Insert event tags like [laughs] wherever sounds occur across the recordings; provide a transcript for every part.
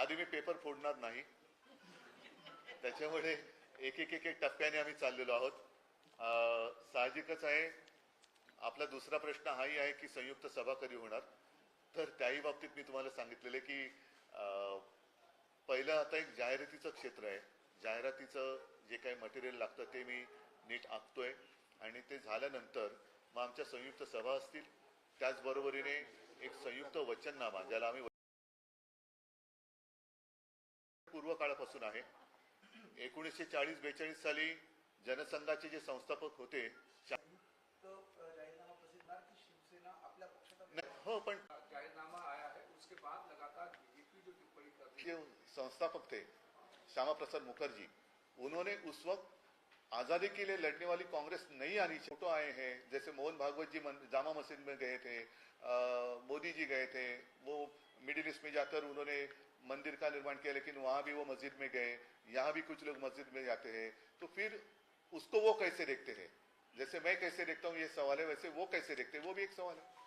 आधी मी पेपर फोडणार नाही. त्याच्यामुळे एक एक एक एक टप्प्याने आम्ही चाललेलो आहोत. साहजिकच आहे. आपला दुसरा प्रश्न हाही आहे की संयुक्त सभा कधी होणार? तर त्याही बाबतीत मी तुम्हाला सांगितलेले की अं, पहिलं आता एक जाहिरातीचं क्षेत्र आहे. जाहिरातीचं जे काही मटेरियल लागतं ते मी नीट आखतोय. आणि ते झाल्यानंतर मग आमच्या संयुक्त सभा असतील. त्याचबरोबरीने एक संयुक्त वचननामा ज्याला आम्ही पूर्व काळापासून आहे. एकोणीसशे चाळीस बेचाळीस साली जनसंघाचे जे संस्थापक होते है हो पण है जो संस्थापक थे श्यामा प्रसाद मुखर्जी उन्होंने उस वक्त आजादी के लिए लड़ने वाली कांग्रेस नहीं आनी चाहिए। फोटो आए हैं जैसे मोहन भागवत जी जामा मस्जिद में गए थे अ, मोदी जी गए थे वो मिडिल ईस्ट में जाकर उन्होंने मंदिर का निर्माण किया लेकिन वहाँ भी वो मस्जिद में गए यहाँ भी कुछ लोग मस्जिद में जाते हैं। तो फिर उसको वो कैसे देखते हैं? जैसे मैं कैसे देखता हूँ ये सवाल है वैसे वो कैसे देखते हैं? वो भी एक सवाल है।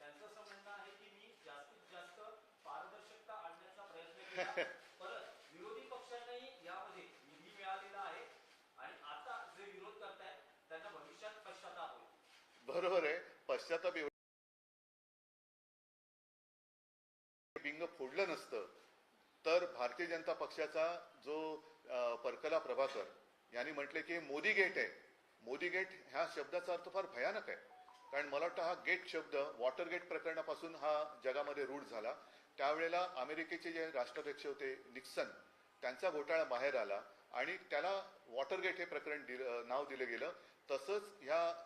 त्यांचं असं म्हणणं आहे की मी जास्तीत जास्त पारदर्शकता आणण्याचा प्रयत्न केला. [laughs] बरोबर आहे. पश्चाताप एवढं बिंग फोडलं नसतं. तर भारतीय जनता पक्षाचा जो परकला प्रभाकर यांनी म्हटले की मोदी गेट आहे. मोदी गेट ह्या शब्दाचा अर्थ फार भयानक आहे. कारण मला वाटतं हा गेट शब्द वॉटर गेट प्रकरणापासून हा जगामध्ये रूढ झाला. त्यावेळेला अमेरिकेचे जे राष्ट्राध्यक्ष होते निक्सन त्यांचा घोटाळा बाहेर आला आणि त्याला वॉटर गेट हे प्रकरण दिलं- नाव दिलं गेलं. तसंच ह्या